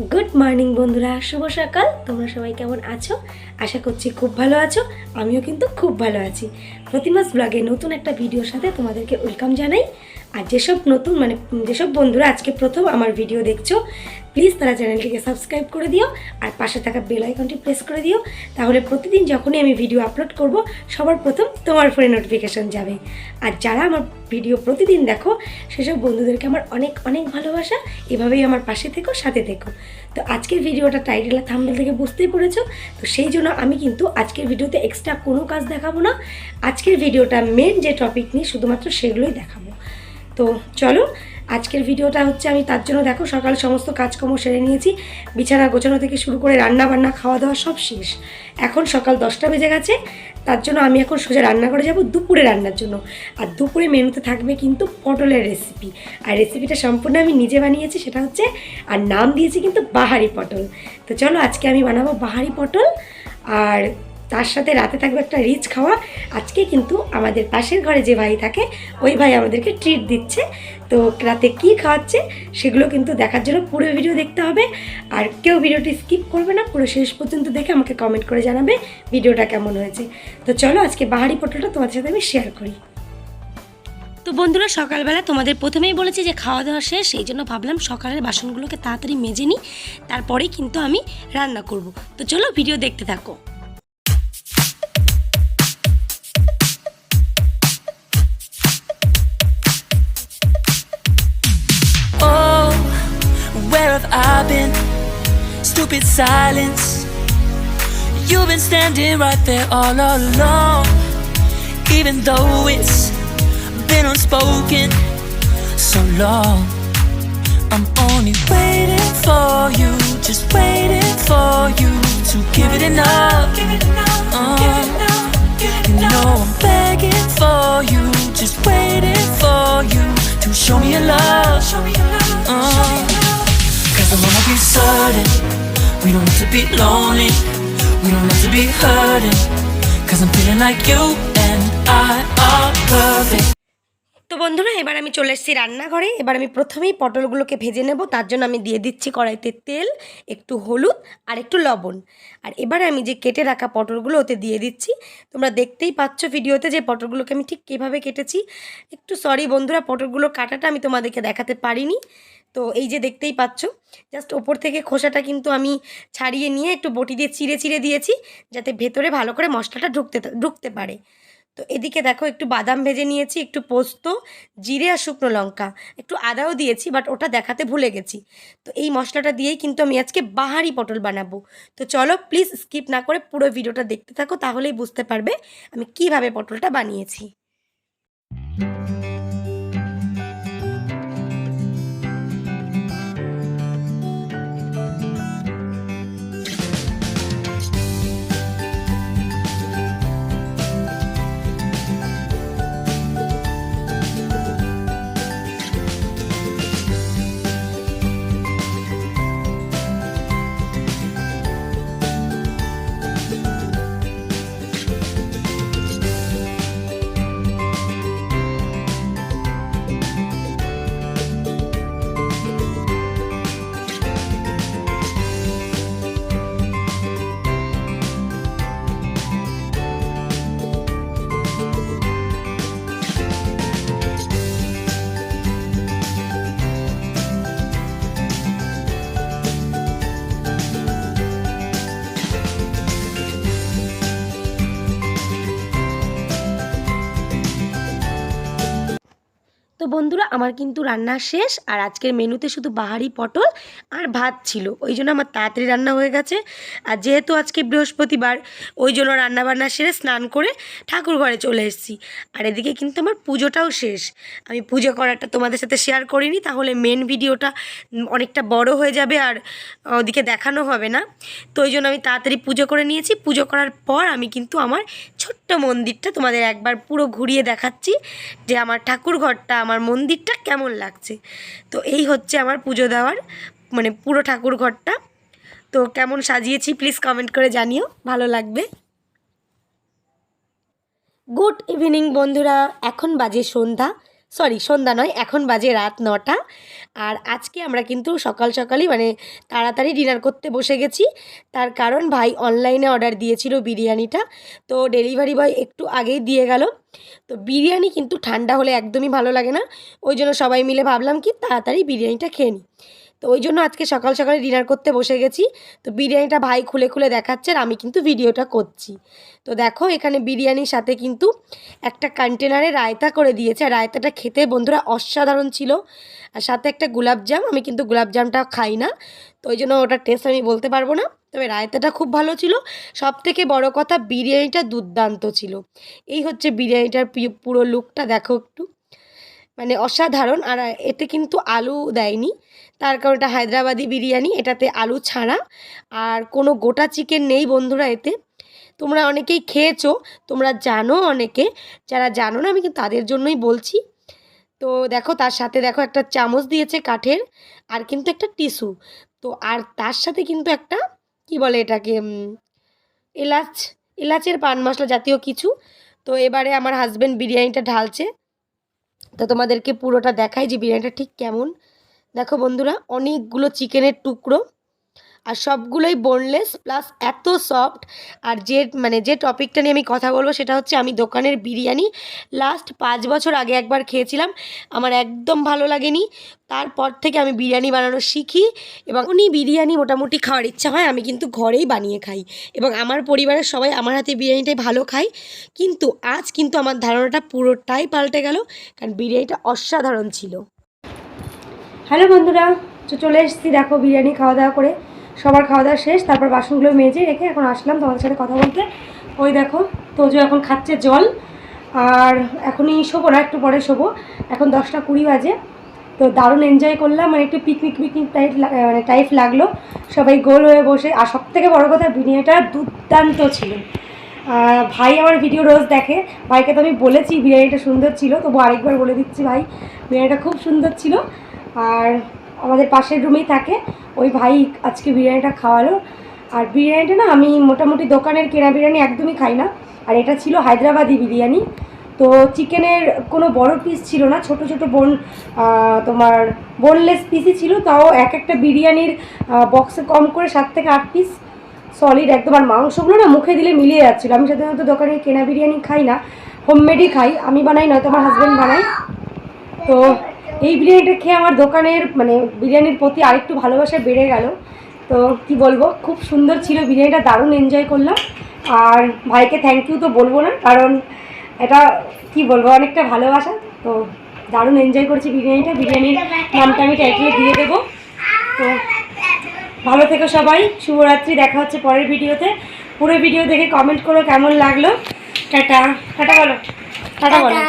Good morning বন্ধুরা। শুভ সকাল। তোমরা সবাই কেমন আছো? আশা করছি খুব ভালো আছো। আমিও কিন্তু খুব ভালো আছি। প্রতিমাস ব্লগে নতুন একটা ভিডিওর সাথে তোমাদেরকে ওয়েলকাম জানাই। আর যেসব নতুন মানে যেসব বন্ধুরা আজকে প্রথম আমার ভিডিও দেখছ প্লিজ তারা চ্যানেলটিকে সাবস্ক্রাইব করে দিও আর পাশে থাকা বেল আইকনটি প্রেস করে দিও। তাহলে প্রতিদিন যখনই আমি ভিডিও আপলোড করব, সবার প্রথম তোমার ফোনে নোটিফিকেশন যাবে। আর যারা আমার ভিডিও প্রতিদিন দেখো, সেসব বন্ধুদেরকে আমার অনেক অনেক ভালোবাসা। এভাবেই আমার পাশে থেকো, সাথে থেকো। তো আজকের ভিডিওটা টাইটেল আর থাম্বনেল থেকে বুঝতেই পেরেছ। তো সেই জন্য আমি কিন্তু আজকের ভিডিওতে এক্সট্রা কোনো কাজ দেখাবো না। আজকের ভিডিওটা মেন যে টপিক নিয়ে শুধুমাত্র সেগুলোই দেখাবো। তো চলো, আজকের ভিডিওটা হচ্ছে আমি তার জন্য দেখো সকাল সমস্ত কাজকর্ম সেরে নিয়েছি, বিছানা গোছানো থেকে শুরু করে রান্না বান্না খাওয়া দাওয়া সব শেষ। এখন সকাল দশটা বেজে গেছে, তার জন্য আমি এখন সোজা রান্না করে যাব দুপুরে রান্নার জন্য। আর দুপুরে মেনুতে থাকবে কিন্তু পটলের রেসিপি আর রেসিপিটা সম্পূর্ণ আমি নিজে বানিয়েছি, সেটা হচ্ছে, আর নাম দিয়েছি কিন্তু বাহারি পটল। তো চলো, আজকে আমি বানাবো বাহারি পটল, আর তার সাথে রাতে থাকবে একটা রিচ খাওয়া। আজকে কিন্তু আমাদের পাশের ঘরে যে ভাই থাকে, ওই ভাই আমাদেরকে ট্রিট দিচ্ছে। তো রাতে কি খাওয়াচ্ছে সেগুলো কিন্তু দেখার জন্য পুরো ভিডিও দেখতে হবে। আর কেউ ভিডিওটি স্কিপ করবে না, পুরো শেষ পর্যন্ত দেখে আমাকে কমেন্ট করে জানাবে ভিডিওটা কেমন হয়েছে। তো চলো আজকে বাহারি পটলটা তোমাদের সাথে আমি শেয়ার করি। তো বন্ধুরা, সকালবেলা তোমাদের প্রথমেই বলেছি যে খাওয়া দাওয়া শেষ, সেই জন্য ভাবলাম সকালের বাসনগুলোকে তাড়াতাড়ি মেজে নিই, তারপরেই কিন্তু আমি রান্না করব। তো চলো ভিডিও দেখতে থাকো। Silence. You've been standing right there all along. Even though it's been unspoken so long. I'm only waiting for you, just waiting for you to give it enough. Uh, you know I'm begging for you, just waiting for you to show me your love. Uh, Cause I wanna be certain don't to be lonely, we don't to be hurting. Cause I'm feeling like you and I are perfect. তো বন্ধুরা এবার আমি চলে এসেছি রান্নাঘরে। এবার আমি প্রথমেই পটলগুলোকে ভেজে নেব। তার জন্য আমি দিয়ে দিচ্ছি কড়াইতে তেল একটু হলুদ আর একটু লবণ। আর এবারে আমি যে কেটে রাখা পটলগুলো ওতে দিয়ে দিচ্ছি। তোমরা দেখতেই পাচ্ছ ভিডিওতে যে পটলগুলোকে আমি ঠিক কীভাবে কেটেছি। একটু সরি বন্ধুরা পটলগুলো কাটাটা আমি তোমাদেরকে দেখাতে পারিনি। তো এই যে দেখতেই পাচ্ছ জাস্ট ওপর থেকে খোসাটা কিন্তু আমি ছাড়িয়ে নিয়ে একটু বটি দিয়ে চিড়ে চিড়ে দিয়েছি, যাতে ভেতরে ভালো করে মশলাটা ঢুকতে ঢুকতে পারে। তো এদিকে দেখো একটু বাদাম ভেজে নিয়েছি, একটু পোস্ত, জিরে আর শুকনো লঙ্কা। একটু আদাও দিয়েছি বাট ওটা দেখাতে ভুলে গেছি। তো এই মশলাটা দিয়েই কিন্তু আমি আজকে বাহারি পটল বানাবো। তো চলো প্লিজ স্কিপ না করে পুরো ভিডিওটা দেখতে থাকো, তাহলেই বুঝতে পারবে আমি কীভাবে পটলটা বানিয়েছি। তো বন্ধুরা, আমার কিন্তু রান্না শেষ আর আজকের মেনুতে শুধু বাহারি পটল আর ভাত ছিল। ওই জন্য আমার তাড়াতাড়ি রান্না হয়ে গেছে। আর যেহেতু আজকে বৃহস্পতিবার, ওই জন্য রান্না বান্না সেরে স্নান করে ঠাকুর ঘরে চলে এসেছি। আর এদিকে কিন্তু আমার পুজোটাও শেষ। আমি পুজো করাটা তোমাদের সাথে শেয়ার করিনি, তাহলে মেন ভিডিওটা অনেকটা বড় হয়ে যাবে আর ওদিকে দেখানো হবে না। তো ওই জন্য আমি তাড়াতাড়ি পুজো করে নিয়েছি। পুজো করার পর আমি কিন্তু আমার ছোট্ট মন্দিরটা তোমাদের একবার পুরো ঘুরিয়ে দেখাচ্ছি যে আমার ঠাকুর ঘরটা, আমার মন্দিরটা কেমন লাগছে? তো এই হচ্ছে আমার পুজো দেওয়ার মানে পুরো ঠাকুর ঘরটা। তো কেমন সাজিয়েছি প্লিজ কমেন্ট করে জানিও, ভালো লাগবে। গুড ইভিনিং বন্ধুরা, এখন বাজে সন্ধ্যা। সরি সন্ধ্যা নয়, এখন বাজে রাত নটা। আর আজকে আমরা কিন্তু সকাল সকালই মানে তাড়াতাড়ি ডিনার করতে বসে গেছি। তার কারণ ভাই অনলাইনে অর্ডার দিয়েছিল বিরিয়ানিটা, তো ডেলিভারি বয় একটু আগেই দিয়ে গেল। তো বিরিয়ানি কিন্তু ঠান্ডা হলে একদমই ভালো লাগে না। ওই জন্য সবাই মিলে ভাবলাম কি তাড়াতাড়ি বিরিয়ানিটা খেয়ে নিই তো ওই জন্য আজকে সকাল সকালে ডিনার করতে বসে গেছি। তো বিরিয়ানিটা ভাই খুলে খুলে দেখাচ্ছে আর আমি কিন্তু ভিডিওটা করছি। তো দেখো এখানে বিরিয়ানির সাথে কিন্তু একটা কন্টেনারে রায়তা করে দিয়েছে। আর রায়তাটা খেতে বন্ধুরা অসাধারণ ছিল। আর সাথে একটা গোলাপজাম আমি কিন্তু গোলাপজামটা খাই না। তো ওই জন্য ওটার টেস্ট আমি বলতে পারব না। তবে রায়তাটা খুব ভালো ছিল। সব থেকে বড় কথা বিরিয়ানিটা দুর্দান্ত ছিল। এই হচ্ছে বিরিয়ানিটার পুরো লুকটা দেখো একটু। মানে অসাধারণ, আর এতে কিন্তু আলু দেয়নি। তার কারণ এটা হায়দ্রাবাদি বিরিয়ানি, এটাতে আলু ছাড়া। আর কোনো গোটা চিকেন নেই বন্ধুরা এতে। তোমরা অনেকেই খেয়েছো, তোমরা জানো অনেকে। যারা জানো না, আমি কিন্তু তাদের জন্যই বলছি। তো দেখো, তার সাথে দেখো একটা চামচ দিয়েছে কাঠের, আর কিন্তু একটা টিস্যু। তো আর তার সাথে কিন্তু একটা, কি বলে এটাকে এলাচ, এলাচের পান মশলা জাতীয় কিছু। তো এবারে আমার হাজব্যান্ড বিরিয়ানিটা ঢালছে। তো তোমাদেরকে পুরোটা দেখাই যে বিরিয়ানিটা ঠিক কেমন। দেখো বন্ধুরা অনেকগুলো চিকেনের টুকরো। আর সবগুলোই বোনলেস প্লাস এত সফট আর যে মানে যে টপিকটা নিয়ে আমি কথা বলব সেটা হচ্ছে আমি দোকানের বিরিয়ানি লাস্ট পাঁচ বছর আগে একবার খেয়েছিলাম। আমার একদম ভালো লাগেনি। তারপর থেকে আমি বিরিয়ানি বানানো শিখি এবং উনি বিরিয়ানি মোটামুটি খাওয়ার ইচ্ছা হয়, আমি কিন্তু ঘরেই বানিয়ে খাই এবং আমার পরিবারের সবাই আমার হাতে বিরিয়ানিটাই ভালো খায়। কিন্তু আজ কিন্তু আমার ধারণাটা পুরোটাই পাল্টে গেল কারণ বিরিয়ানিটা অসাধারণ ছিল। হ্যালো বন্ধুরা চলে এসেছি দেখো বিরিয়ানি খাওয়া দাওয়া করে। সবার খাওয়া দাওয়া শেষ, তারপর বাসনগুলো মেজে রেখে এখন আসলাম তোমাদের সাথে কথা বলতে। ওই দেখো, তোজো এখন খাচ্ছে জল, আর এখনই শোবো না, একটু পরে শোবো। এখন দশটা কুড়ি বাজে, তো দারুণ এনজয় করলাম মানে একটু পিকনিক পিকনিক টাইপ মানে টাইপ লাগল। সবাই গোল হয়ে বসে, আর সব থেকে বড়ো কথা, বিরিয়ানিটা দুর্দান্ত ছিল। ভাই আমার ভিডিও রোজ দেখে, ভাইকে তো আমি বলেছি বিরিয়ানিটা সুন্দর ছিল তবু আরেকবার বলে দিচ্ছি ভাই, বিরিয়ানিটা খুব সুন্দর ছিল। আর আমাদের পাশের রুমেই থাকে। ওই ভাই আজকে বিরিয়ানিটা খাওয়ালো। আর বিরিয়ানিটা না আমি মোটামুটি দোকানের কেনা বিরিয়ানি একদমই খাই না। আর এটা ছিল হায়দ্রাবাদি বিরিয়ানি। তো চিকেনের কোনো বড় পিস ছিল না, ছোট ছোট বোন তোমার বোনলেস পিসই ছিল। তাও এক একটা বিরিয়ানির বক্সে কম করে সাত থেকে আট পিস সলিড একদম। আর মাংসগুলো না মুখে দিলে মিলিয়ে যাচ্ছিল। আমি সাধারণত দোকানে কেনা বিরিয়ানি খাই না হোমমেডই খাই। আমি বানাই, নয়তো আমার হাজব্যান্ড বানাই তো এই বিরিয়ানিটা খেয়ে আমার দোকানের মানে বিরিয়ানির প্রতি আরেকটু ভালোবাসা বেড়ে গেল। তো কি বলব, খুব সুন্দর ছিল, বিরিয়ানিটা দারুণ এনজয় করলাম। আর ভাইকে থ্যাংক ইউ তো বলব না, কারণ এটা কি বলব, অনেকটা ভালোবাসা। তো দারুণ এনজয় করেছি বিরিয়ানিটা, বিরিয়ানির নামটা আমি টাইটেলে দিয়ে দেবো। তো ভালো থেকো সবাই, শুভরাত্রি, দেখা হচ্ছে পরের ভিডিওতে। পুরো ভিডিও দেখে কমেন্ট করো কেমন লাগল। টাটা টাটা বলো টাটা বলো।